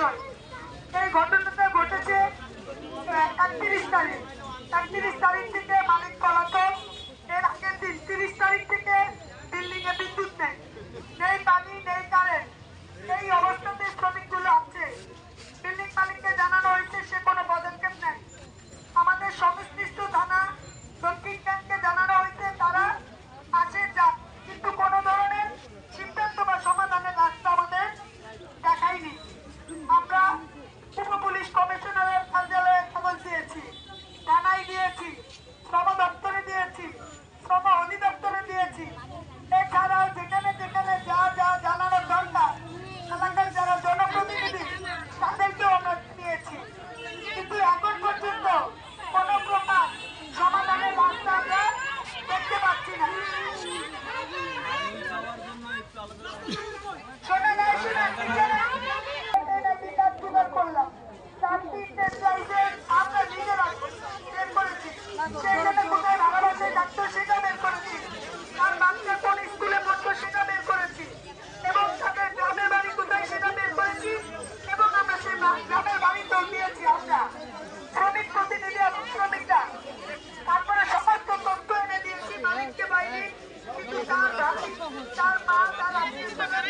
এই ঘটনাটা ঘটেছে একত্রিশ তারিখ। একত্রিশ তারিখ থেকে মালিক পলাতক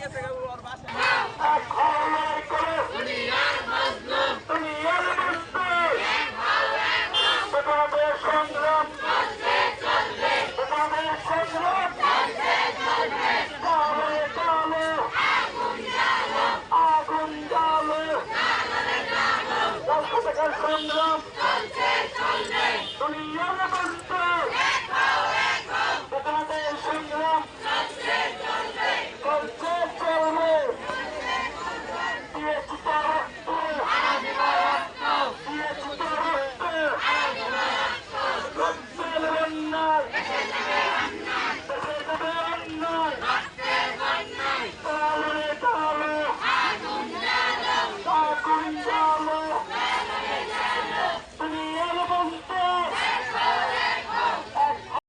ya pegamos.